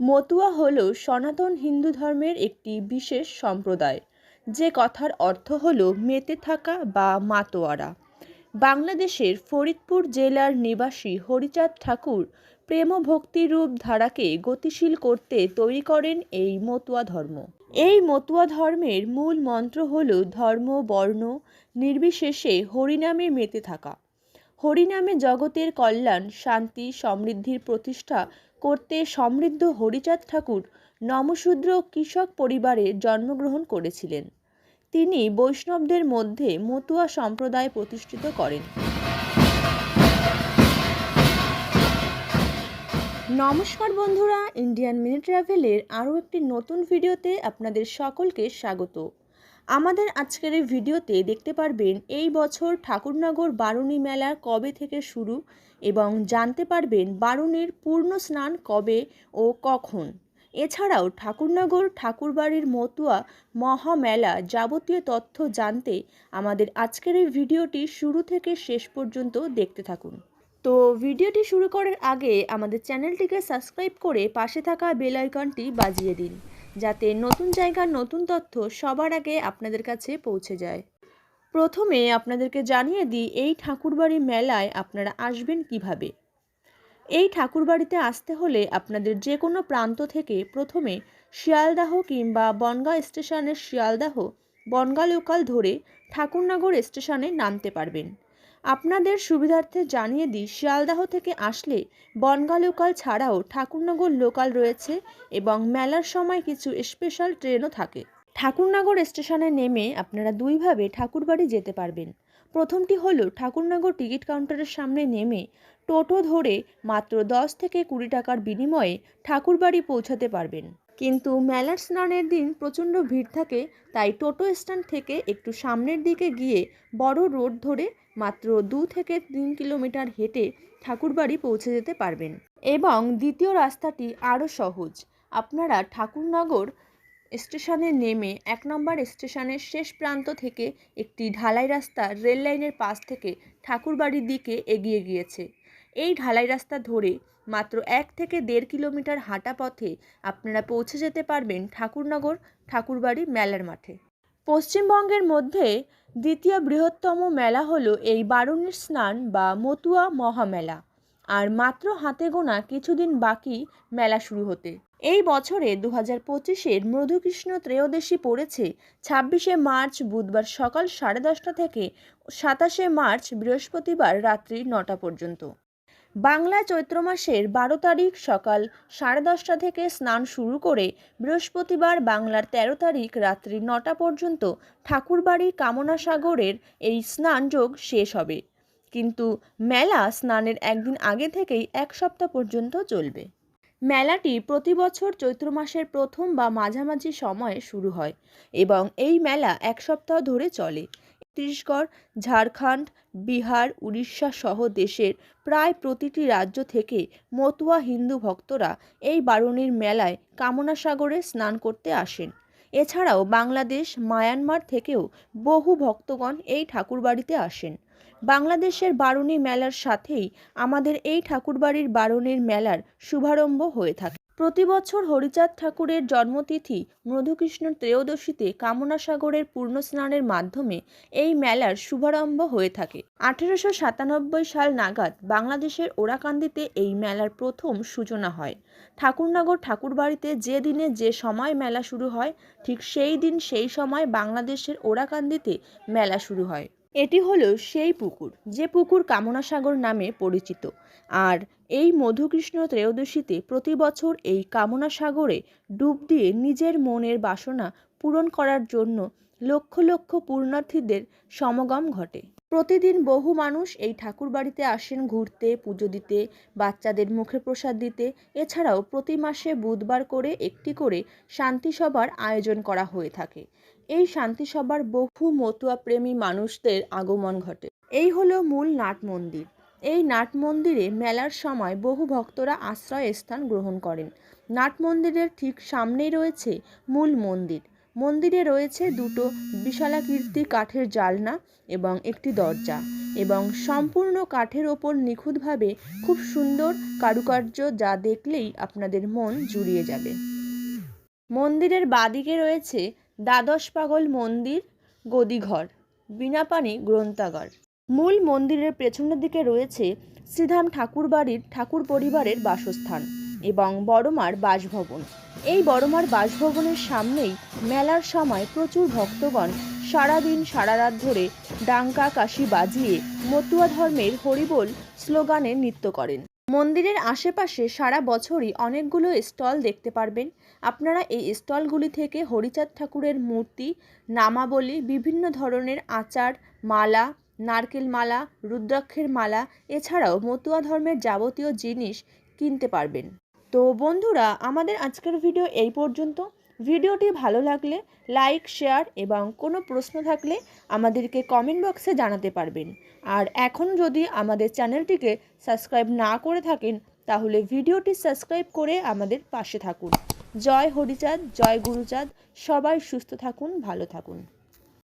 মতুয়া হল সনাতন হিন্দু ধর্মের একটি বিশেষ সম্প্রদায়। যে কথার অর্থ হল মেতে থাকা বা মাতোয়ারা। বাংলাদেশের ফরিদপুর জেলার নিবাসী হরিচাঁদ ঠাকুর প্রেম ভক্তিরূপ ধারাকে গতিশীল করতে তৈরি করেন এই মতুয়া ধর্ম। এই মতুয়া ধর্মের মূল মন্ত্র হল ধর্ম, বর্ণ, নির্বিশেষে হরিনামে মেতে থাকা। হরিনামে জগতের কল্যাণ, শান্তি, সমৃদ্ধির প্রতিষ্ঠা করতে সমৃদ্ধ হরিচাঁদ ঠাকুর নমশূদ্র কৃষক পরিবারে জন্মগ্রহণ করেছিলেন। তিনি বৈষ্ণবদের মধ্যে মতুয়া সম্প্রদায় প্রতিষ্ঠিত করেন। নমস্কার বন্ধুরা, ইন্ডিয়ান মিনি ট্রাভেলের আরও একটি নতুন ভিডিওতে আপনাদের সকলকে স্বাগত। আমাদের আজকের এই ভিডিওতে দেখতে পারবেন এই বছর ঠাকুরনগর বারুণী মেলা কবে থেকে শুরু এবং জানতে পারবেন বারুণীর পূর্ণ স্নান কবে ও কখন। এছাড়াও ঠাকুরনগর ঠাকুরবাড়ির মতুয়া মহামেলা যাবতীয় তথ্য জানতে আমাদের আজকের এই ভিডিওটি শুরু থেকে শেষ পর্যন্ত দেখতে থাকুন। তো ভিডিওটি শুরু করার আগে আমাদের চ্যানেলটিকে সাবস্ক্রাইব করে পাশে থাকা বেল আইকনটি বাজিয়ে দিন। যাতে নতুন জায়গার নতুন তথ্য সবার আগে আপনাদের কাছে পৌঁছে যায়। প্রথমে আপনাদেরকে জানিয়ে দিই, এই ঠাকুরবাড়ি মেলায় আপনারা আসবেন কীভাবে? এই ঠাকুরবাড়িতে আসতে হলে আপনাদের যে কোনো প্রান্ত থেকে প্রথমে শিয়ালদাহ কিংবা বনগাঁ স্টেশনের শিয়ালদাহ, বনগাঁ লোকাল ধরে ঠাকুরনগর স্টেশনে নামতে পারবেন। আপনাদের সুবিধার্থে জানিয়ে দিই, শিয়ালদাহ থেকে আসলে বনগাঁ লোকাল ছাড়াও ঠাকুরনগর লোকাল রয়েছে এবং মেলার সময় কিছু স্পেশাল ট্রেনও থাকে। ঠাকুরনগর স্টেশনে নেমে আপনারা দুইভাবে ঠাকুরবাড়ি যেতে পারবেন। প্রথমটি হলো ঠাকুরনগর টিকিট কাউন্টারের সামনে নেমে টোটো ধরে মাত্র দশ থেকে কুড়ি টাকার বিনিময়ে ঠাকুরবাড়ি পৌঁছাতে পারবেন। কিন্তু মেলার স্নানের দিন প্রচণ্ড ভিড় থাকে, তাই টোটো স্ট্যান্ড থেকে একটু সামনের দিকে গিয়ে বড় রোড ধরে মাত্র দু থেকে তিন কিলোমিটার হেঁটে ঠাকুরবাড়ি পৌঁছে যেতে পারবেন। এবং দ্বিতীয় রাস্তাটি আরও সহজ। আপনারা ঠাকুরনগর স্টেশনে নেমে এক নম্বর স্টেশনের শেষ প্রান্ত থেকে একটি ঢালাই রাস্তা রেল লাইনের পাশ থেকে ঠাকুরবাড়ির দিকে এগিয়ে গিয়েছে। এই ঢালাই রাস্তা ধরে মাত্র এক থেকে দেড় কিলোমিটার হাঁটা পথে আপনারা পৌঁছে যেতে পারবেন ঠাকুরনগর ঠাকুরবাড়ি মেলার মাঠে। পশ্চিমবঙ্গের মধ্যে দ্বিতীয় বৃহত্তম মেলা হলো এই বারুণীর স্নান বা মতুয়া মহামেলা। আর মাত্র হাতে গোনা কিছুদিন বাকি মেলা শুরু হতে। এই বছরে দু হাজার পঁচিশের মধুকৃষ্ণ ত্রয়োদশী পড়েছে ছাব্বিশে মার্চ বুধবার সকাল সাড়ে দশটা থেকে সাতাশে মার্চ বৃহস্পতিবার রাত্রি নটা পর্যন্ত। বাংলা চৈত্র মাসের বারো তারিখ সকাল সাড়ে দশটা থেকে স্নান শুরু করে বৃহস্পতিবার বাংলার তেরো তারিখ রাত্রি নটা পর্যন্ত ঠাকুরবাড়ি কামনা সাগরের এই স্নানযোগ শেষ হবে। কিন্তু মেলা স্নানের একদিন আগে থেকেই এক সপ্তাহ পর্যন্ত চলবে। মেলাটি প্রতি বছর চৈত্র মাসের প্রথম বা মাঝামাঝি সময়ে শুরু হয় এবং এই মেলা এক সপ্তাহ ধরে চলে। ছত্তিশগড়, ঝাড়খণ্ড, বিহার, উড়িষ্যা সহ দেশের প্রায় প্রতিটি রাজ্য থেকে মতুয়া হিন্দু ভক্তরা এই বারুণীর মেলায় কামনা সাগরে স্নান করতে আসেন। এছাড়াও বাংলাদেশ, মায়ানমার থেকেও বহু ভক্তগণ এই ঠাকুরবাড়িতে আসেন। বাংলাদেশের বারুণী মেলার সাথেই আমাদের এই ঠাকুরবাড়ির বারুণীর মেলার শুভারম্ভ হয়ে থাকে। প্রতি বছর হরিচাঁদ ঠাকুরের জন্মতিথি মধুকৃষ্ণ ত্রয়োদশীতে কামনা সাগরের পূর্ণ স্নানের মাধ্যমে এই মেলার শুভারম্ভ হয়ে থাকে। আঠেরোশো সাতানব্বই সাল নাগাদ বাংলাদেশের ওরাকান্দিতে এই মেলার প্রথম সূচনা হয়। ঠাকুরনগর ঠাকুরবাড়িতে যে দিনে যে সময় মেলা শুরু হয়, ঠিক সেই দিন সেই সময় বাংলাদেশের ওরাকান্দিতে মেলা শুরু হয়। এটি হলো সেই পুকুর, যে পুকুর কামনাসাগর নামে পরিচিত। আর এই মধুকৃষ্ণ ত্রয়োদশীতে প্রতি বছর এই কামনাসাগরে ডুব দিয়ে নিজের মনের বাসনা পূরণ করার জন্য লক্ষ লক্ষ পূর্ণার্থীদের সমাগম ঘটে। প্রতিদিন বহু মানুষ এই ঠাকুর বাড়িতে আসেন ঘুরতে, পুজো দিতে, বাচ্চাদের মুখে প্রসাদ দিতে। এছাড়াও প্রতি মাসে বুধবার করে একটি করে শান্তি সভার আয়োজন করা হয়ে থাকে। এই শান্তি সভার বহু মতুয়া প্রেমী মানুষদের আগমন ঘটে। এই হলো মূল নাট মন্দির। এই নাট মন্দিরে মেলার সময় বহু ভক্তরা আশ্রয় স্থান গ্রহণ করেন। নাট মন্দিরের ঠিক সামনেই রয়েছে মূল মন্দির। মন্দিরে রয়েছে দুটো বিশালাকীর্তি কাঠের জালনা এবং একটি দরজা এবং সম্পূর্ণ কাঠের ওপর নিখুঁতভাবে খুব সুন্দর কারুকার্য যা দেখলেই আপনাদের মন জুড়িয়ে যাবে। মন্দিরের বাদিকে রয়েছে দ্বাদশ পাগল মন্দির, গদিঘর, বিনাপানি গ্রন্থাগার। মূল মন্দিরের পেছনের দিকে রয়েছে শ্রীধাম ঠাকুর বাড়ির ঠাকুর পরিবারের বাসস্থান এবং বড়মার বাসভবন। এই বড়মার বাসভবনের সামনেই মেলার সময় প্রচুর ভক্তগণ সারাদিন সারা রাত ধরে ডাঙ্কা, কাশি বাজিয়ে মতুয়া ধর্মের হরিবোল স্লোগানে নৃত্য করেন। মন্দিরের আশেপাশে সারা বছরই অনেকগুলো স্টল দেখতে পারবেন। আপনারা এই স্টলগুলি থেকে হরিচাঁদ ঠাকুরের মূর্তি, নামাবলী, বিভিন্ন ধরনের আচার, মালা, নারকেল মালা, রুদ্রাক্ষের মালা, এছাড়াও মতুয়া ধর্মের যাবতীয় জিনিস কিনতে পারবেন। তো বন্ধুরা, আমাদের আজকের ভিডিও এই পর্যন্ত। ভিডিওটি ভালো লাগলে লাইক শেয়ার এবং কোনো প্রশ্ন থাকলে আমাদেরকে কমেন্ট বক্সে জানাতে পারবেন। আর এখন যদি আমাদের চ্যানেলটিকে সাবস্ক্রাইব না করে থাকেন, তাহলে ভিডিওটি সাবস্ক্রাইব করে আমাদের পাশে থাকুন। জয় হরিচাঁদ, জয় গুরুচাঁদ, সবাই সুস্থ থাকুন, ভালো থাকুন।